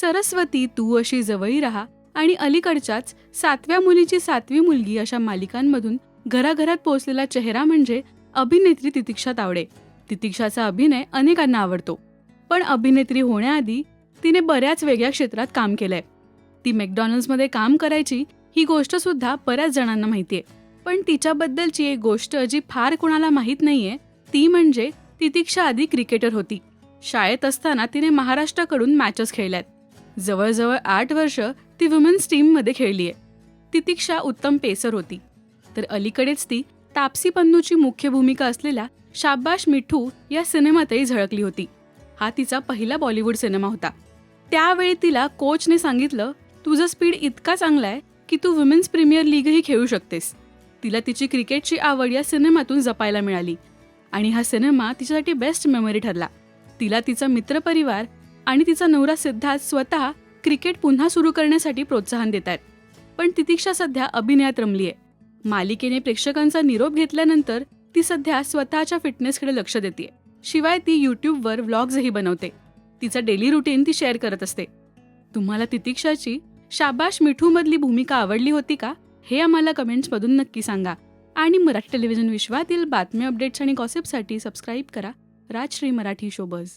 सरस्वती तू अशी जवळी राहा आणि अलीकडच्याच सातव्या मुलीची सातवी मुलगी अशा मालिकांमधून घराघरात पोहोचलेला चेहरा म्हणजे अभिनेत्री तितिक्षा तावडे. तितिक्षाचा अभिनय अनेकांना आवडतो. पण अभिनेत्री होण्याआधी तिने बऱ्याच वेगळ्या क्षेत्रात काम केलंय. ती मॅकडॉनल्ड्समध्ये काम करायची ही गोष्ट सुद्धा बऱ्याच जणांना माहितीये. पण तिच्याबद्दलची एक गोष्ट जी फार कुणाला माहीत नाहीये ती म्हणजे तितिक्षा आधी क्रिकेटर होती. शाळेत असताना तिने महाराष्ट्राकडून मॅचेस खेळल्यात. जवळजवळ आठ वर्ष ती वुमेन्स टीममध्ये खेळलीये. तितिक्षा उत्तम पेसर होती. तर अलीकडेच ती तापसी पन्नूची मुख्य भूमिका असलेल्या शाबाश मिठू या सिनेमातही झळकली होती. हा तिचा पहिला बॉलिवूड सिनेमा होता. त्यावेळी तिला कोचने सांगितलं तुझं स्पीड इतका चांगला आहे की तू वुमेन्स प्रीमियर लीगही खेळू शकतेस. तिला तिची क्रिकेटची आवड या सिनेमातून जपायला मिळाली. आणि हा सिनेमा तिच्यासाठी बेस्ट मेमरी ठरला. तिला तिचा मित्रपरिवार आणि तिचा नवरा सिद्धार्थ स्वतः क्रिकेट पुन्हा सुरू करण्यासाठी प्रोत्साहन देत आहेत पण तितिक्षा सध्या अभिनयात रमली आहे मालिकेने प्रेक्षकांचा निरोप घेतल्यानंतर ती सध्या स्वतःच्या फिटनेसकडे लक्ष देते शिवाय ती यूट्यूबवर व्लॉग्सही बनवते. तिचं डेली रुटीन ती शेअर करत असते. तुम्हाला तितिक्षाची शाबाश मिठूमधली भूमिका आवडली होती का? हे आम्हाला कमेंट्समधून नक्की सांगा. आणि मराठी टेलिव्हिजन विश्वातील बातम्या अपडेट्स आणि गॉसिपसाठी सबस्क्राईब करा. राजश्री मराठी शोबज.